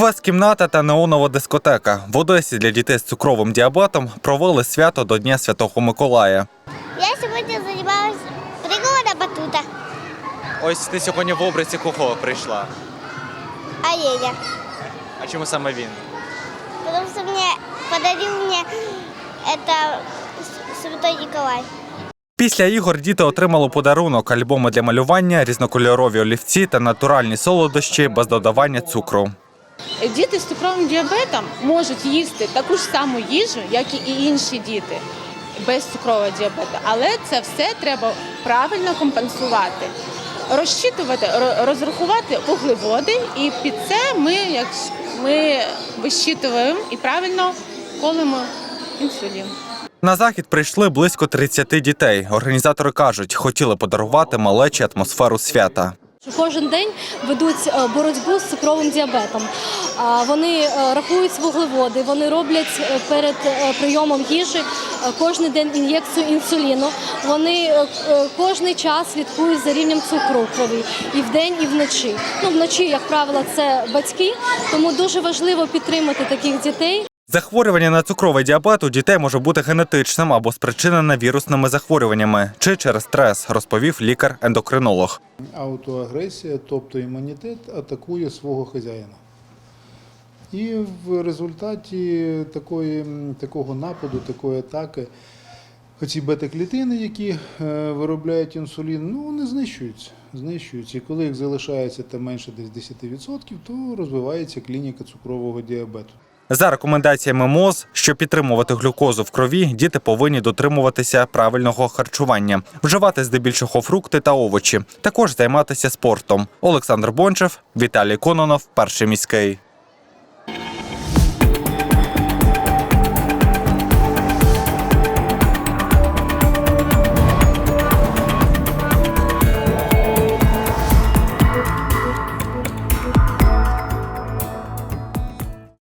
Квест-кімната та неонова дискотека. В Одесі для дітей з цукровим діабетом провели свято до Дня Святого Миколая. Я сегодня занималась прыгала батута. Ось ти сьогодні в образі кого прийшла? Оленя. А чому саме він? Потому что мне подарил мне это с- Святой Николай. Після ігор діти отримали подарунок альбоми для малювання, різнокольорові олівці та натуральні солодощі без додавання цукру. Діти з цукровим діабетом можуть їсти таку ж саму їжу, як і інші діти без цукрового діабету, але це все треба правильно компенсувати, розчитувати, розрахувати вуглеводи, і під це ми, як ми вищитуємо і правильно колемо інсулін. На захід прийшли близько 30 дітей. Організатори кажуть, хотіли подарувати малечі атмосферу свята. Кожен день ведуть е, боротьбу з цукровим діабетом. Вони е, рахують вуглеводи, вони роблять е, перед прийомом їжі кожен день ін'єкцію інсуліну. Вони кожний час слідкують за рівнем цукру в крові і вдень, і вночі. Ну вночі, як правило, це батьки, тому дуже важливо підтримати таких дітей. Захворювання на цукровий діабет у дітей може бути генетичним або спричинене вірусними захворюваннями чи через стрес, розповів лікар-ендокринолог. Аутоагресія, тобто імунітет, атакує свого хазяїна. І в результаті такої, такого нападу, такої атаки, оці бета-клітини, які е, виробляють інсулін, ну вони знищуються. знищуються. І коли їх залишається там менше десь 10%, то розвивається клініка цукрового діабету. За рекомендаціями МОЗ, щоб підтримувати глюкозу в крові, діти повинні дотримуватися правильного харчування, вживати здебільшого фрукти та овочі, також займатися спортом. Олександр Бончев, Віталій Кононов, перший міський.